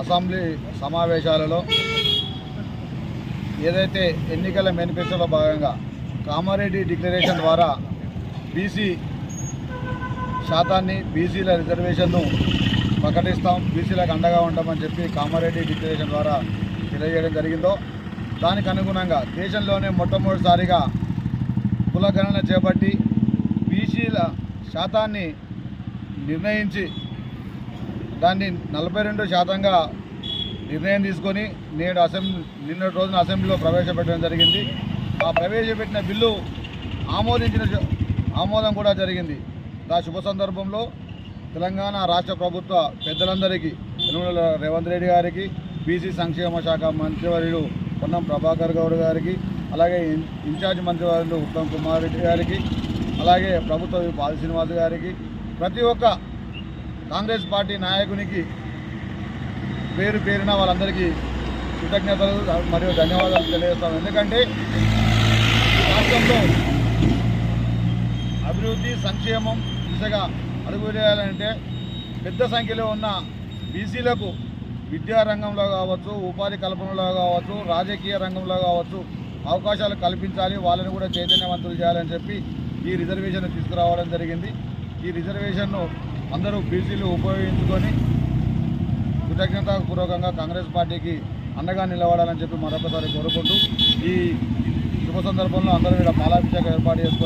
Assembly సమావేశాలలో ఏదైతే ఎన్నికల మేనిఫెస్టోలో భాగంగా కామారెడ్డి డిక్లరేషన్ ద్వారా బీసీ శాతాన్ని బీసీల రిజర్వేషన్ను ప్రకటిస్తాం బీసీలకు అండగా ఉంటామని చెప్పి కామారెడ్డి డిక్లరేషన్ ద్వారా తెలియజేయడం జరిగిందో దానికి అనుగుణంగా దేశంలోనే మొట్టమొదటిసారిగా కులగణన చేపట్టి బీసీల శాతాన్ని నిర్ణయించి దాన్ని నలభై రెండు శాతంగా నిర్ణయం తీసుకొని నేడు అసెంబ్లీ నిన్నటి రోజున అసెంబ్లీలో ప్రవేశపెట్టడం జరిగింది. ఆ ప్రవేశపెట్టిన బిల్లు ఆమోదించిన జ- ఆమోదం కూడా జరిగింది. ఆ శుభ సందర్భంలో తెలంగాణ రాష్ట్ర ప్రభుత్వ పెద్దలందరికీ యనమల రేవంత్ రెడ్డి గారికి బీసీ సంక్షేమ శాఖ మంత్రివర్యుడు పొన్నం ప్రభాకర్ గౌడ్ గారికి అలాగే ఇన్ఛార్జ్ మంత్రివర్యులు ఉత్తమ్ కుమార్ రెడ్డి గారికి అలాగే ప్రభుత్వ పాల్ శ్రీనివాస్ గారికి ప్రతి ఒక్క కాంగ్రెస్ పార్టీ నాయకునికి పేరు పేరిన వాళ్ళందరికీ కృతజ్ఞతలు మరియు ధన్యవాదాలు తెలియజేస్తాను. ఎందుకంటే రాష్ట్రంలో అభివృద్ధి సంక్షేమం దిశగా అడుగు వేయాలంటే పెద్ద సంఖ్యలో ఉన్న బీసీలకు విద్యా రంగంలో కావచ్చు ఉపాధి కల్పనలో కావచ్చు రాజకీయ రంగంలో కావచ్చు అవకాశాలు కల్పించాలి. వాళ్ళని కూడా చైతన్యవంతులు చేయాలని చెప్పి ఈ రిజర్వేషన్ తీసుకురావడం జరిగింది. ఈ రిజర్వేషన్ను అందరూ బీసీలు ఉపయోగించుకొని కృతజ్ఞతాపూర్వకంగా కాంగ్రెస్ పార్టీకి అండగా నిలబడాలని చెప్పి మరొకసారి కోరుకుంటూ ఈ శుభ సందర్భంలో అందరూ ఇక్కడ మాలాభిషేకం ఏర్పాటు చేసుకొని